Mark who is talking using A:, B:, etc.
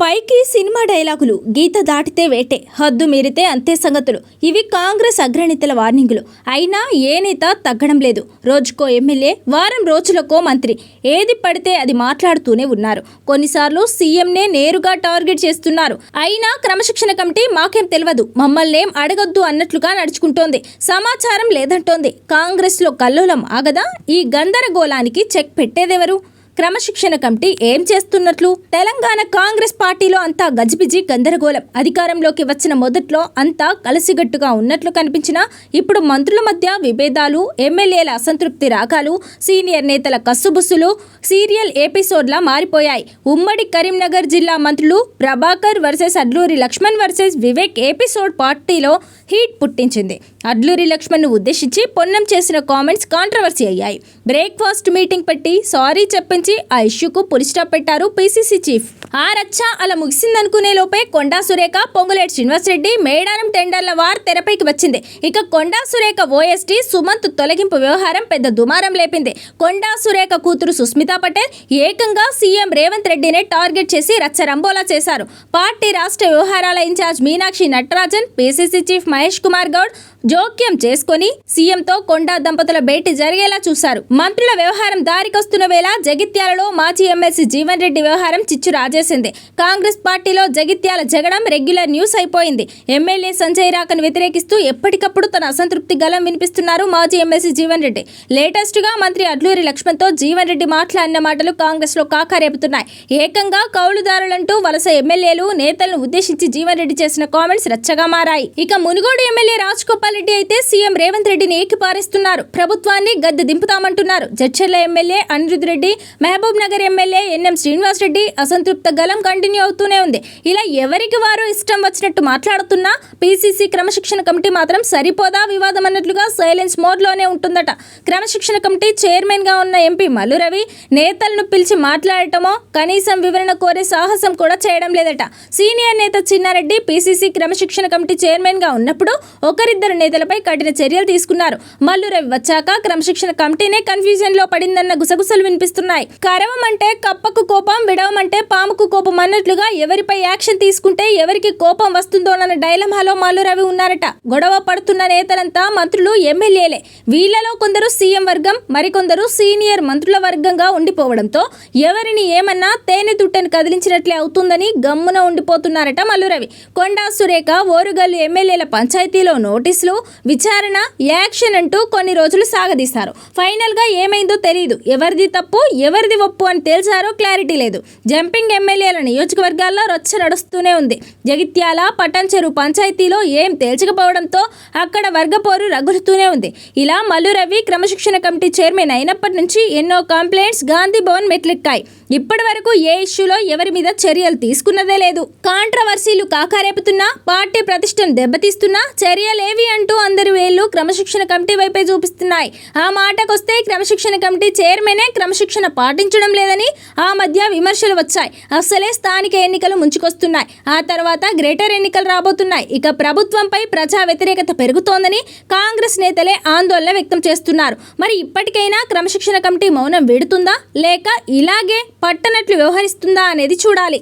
A: పైకి సినిమా డైలాగులు గీత దాటితే వేటే హద్దు మీరితే అంతే సంగతులు. ఇవి కాంగ్రెస్ అగ్రనేతల వార్నింగులు. అయినా ఏ నేత తగ్గడం లేదు. రోజుకో ఎమ్మెల్యే వారం రోజులకో మంత్రి. ఏది పడితే అది మాట్లాడుతూనే ఉన్నారు. కొన్నిసార్లు సీఎంనే నేరుగా టార్గెట్ చేస్తున్నారు. అయినా క్రమశిక్షణ కమిటీ మాకేం తెలియదు మమ్మల్నేం అడగొద్దు అన్నట్లుగా నడుచుకుంటోంది. సమాచారం లేదంటోంది. కాంగ్రెస్లో కల్లోలం ఆగదా? ఈ గందరగోళానికి చెక్ పెట్టేదెవరు? క్రమశిక్షణ కమిటీ ఏం చేస్తున్నట్లు? తెలంగాణ కాంగ్రెస్ పార్టీలో అంతా గజిబిజి గందరగోళం. అధికారంలోకి వచ్చిన మొదట్లో అంతా కలిసిగట్టుగా ఉన్నట్లు కనిపించినా ఇప్పుడు మంత్రుల మధ్య విభేదాలు ఎమ్మెల్యేల అసంతృప్తి రాగాలు సీనియర్ నేతల కస్సుబుస్సులు సీరియల్ ఎపిసోడ్లా మారిపోయాయి. ఉమ్మడి కరీంనగర్ జిల్లా మంత్రులు Prabhakar versus Adluri Laxman versus Vivek episode పార్టీలో హీట్ పుట్టించింది. అడ్లూరి లక్ష్మణ్ను ఉద్దేశించి పొన్నం చేసిన కామెంట్స్ కాంట్రవర్సీ అయ్యాయి. బ్రేక్ఫాస్ట్ మీటింగ్ పెట్టి సారీ చెప్పించి ఆ ఇష్యూకు పులి స్టాప్ పెట్టారు పీసీసీ చీఫ్. ఆ రచ్చ అలా ముగిసిందనుకునే లోపే కొండా సురేఖ పొంగులేటి శ్రీనివాసరెడ్డి మేడారం టెండర్ల వార్ తెరపైకి వచ్చింది. ఇక కొండా సురేఖ ఓఎస్టీ సుమంత్ తొలగింపు వ్యవహారం పెద్ద దుమారం లేపింది. కొండా సురేఖ కూతురు సుస్మితా పటేల్ ఏకంగా సీఎం రేవంత్ రెడ్డినే టార్గెట్ చేసి రచ్చరంబోలా చేశారు. పార్టీ రాష్ట్ర వ్యవహారాల in-charge Meenakshi Natarajan PCC chief Mahesh Kumar Goud జోక్యం చేసుకొని సీఎంతో కొండా దంపతుల భేటీ జరిగేలా చూశారు. మంత్రుల వ్యవహారం దారికొస్తున్న వేళ జగిత్యాలలో మాజీ ఎమ్మెల్సీ జీవన్ రెడ్డి వ్యవహారం చిచ్చు రాజేసింది. కాంగ్రెస్ పార్టీలో జగిత్యాల జగడం రెగ్యులర్ న్యూస్ అయిపోయింది. ఎమ్మెల్యే సంజయ్ రాకను వ్యతిరేకిస్తూ ఎప్పటికప్పుడు తన అసంతృప్తి గలం వినిపిస్తున్నారు మాజీ ఎమ్మెల్సీ జీవన్ రెడ్డి. లేటెస్ట్గా మంత్రి అడ్లూరి లక్ష్మణ్తో జీవన్ రెడ్డి మాట్లాడిన మాటలు కాంగ్రెస్లో కాకారేపుతున్నాయి ఏకంగా కౌలుదారులంటూ వలస ఎమ్మెల్యేలు నేతలను ఉద్దేశించి జీవన్ రెడ్డి చేసిన కామెంట్స్ రచ్చగా మారాయి. ఇక మునుగోడు ఎమ్మెల్యే రాజగోపాల్ రెడ్డి అయితే సీఎం రేవంత్ రెడ్డిని ఏకిపారేస్తున్నారు. ప్రభుత్వాన్ని గద్దె దింపుతామంటున్నారు. Jadcherla MLA Anirudh Reddy Mahabubnagar MLA NM Srinivas Reddy అసంతృప్త గలం కంటిన్యూ అవుతూనే ఉంది. ఇలా ఎవరికి వారు ఇష్టం వచ్చినట్టు మాట్లాడుతున్నా పీసీసీ క్రమశిక్షణ కమిటీ మాత్రం సరిపోదా వివాదం అన్నట్లుగా సైలెన్స్ మోడ్లోనే ఉంటుందట. క్రమశిక్షణ కమిటీ చైర్మన్గా ఉన్న ఎంపీ మల్లు రవి నేతలను పిలిచి మాట్లాడటమో కనీసం వివరణ కోరే సాహసం కూడా చేయడం లేదట. సీనియర్ నేత చిన్నారెడ్డి పీసీసీ క్రమశిక్షణ కమిటీ చైర్మన్గా ఉన్నప్పుడు ఒకరిద్దరు నేతలపై కఠిన చర్యలు తీసుకున్నారు. మల్లు రవి వచ్చాక క్రమశిక్షణ కమిటీనే కన్ఫ్యూజన్లో పడిందన్న గుసగుసలు వినిపిస్తున్నాయి. కరవం అంటే కప్పకు కోపం విడవమంటే పాముకు కోపం అన్నట్లుగా ఎవరిపై యాక్షన్ తీసుకుంటే ఎవరికి కోపం వస్తుందోనన్న డైలమాలో మల్లు రవి ఉన్నారట. గొడవ పడుతున్న నేతలంతా మంత్రులు ఎమ్మెల్యేలే. వీళ్ళలో కొందరు సీఎం వర్గం మరికొందరు సీనియర్ మంత్రుల వర్గంగా ఉండిపోవడంతో ఎవరిని ఏమన్నా తేనె తుట్టని కదిలించినట్లే అవుతుందని గమ్మున ఉండిపోతున్నారట మల్లురవి కొండా సురేఖ ఓరుగల్లు ఎమ్మెల్యేల పంచాయతీలో నోటీసులు విచారణ యాక్షన్ అంటూ కొన్ని రోజులు సాగదీశారు. ఫైనల్గా ఏమైందో తెలియదు ఎవరిది తప్పు ఎవరిది ఒప్పు అని తేల్చారో క్లారిటీ లేదు. జంపింగ్ ఎమ్మెల్యేల నియోజకవర్గాల్లో రొచ్చ నడుస్తూనే ఉంది. జగిత్యాల పట్టంచెరు పంచాయతీలో ఏం తేల్చకపోవడంతో అక్కడ వర్గపోరు రగులుతూనే ఉంది. ఇలా మల్లురవి క్రమశిక్షణ కమిటీ చైర్మన్ అయినప్పటి నుంచి ఎన్నో కంప్లైంట్స్ గాంధీ భవన్ మెట్లెక్కాయి. ఇప్పటి వరకు ఏ ఇష్యూలో ఎవరి మీద చర్యలు తీసుకున్నదే లేదు. కాంట్రవర్సీలు కాకారేపుతున్నా పార్టీ ప్రతిష్టను దెబ్బతీస్తున్నా చర్యలేవి అంటూ అందరి వేళ్ళు క్రమశిక్షణ కమిటీ వైపే చూపిస్తున్నాయి. ఆ మాటకొస్తే క్రమశిక్షణ కమిటీ చైర్మనే క్రమశిక్షణ పాటించడం లేదని ఆ మధ్య విమర్శలు వచ్చాయి. అసలే స్థానిక ఎన్నికలు ముంచుకొస్తున్నాయి. ఆ తర్వాత గ్రేటర్ ఎన్నికలు రాబోతున్నాయి. ఇక ప్రభుత్వంపై ప్రజా వ్యతిరేకత పెరుగుతోందని కాంగ్రెస్ నేతలే ఆందోళన వ్యక్తం చేస్తున్నారు. మరి ఇప్పటికైనా క్రమశిక్షణ కమిటీ మౌనం విడుతుందా? లేక ఇలాగే పట్టనట్లు వ్యవహరిస్తుందా అనేది చూడాలి.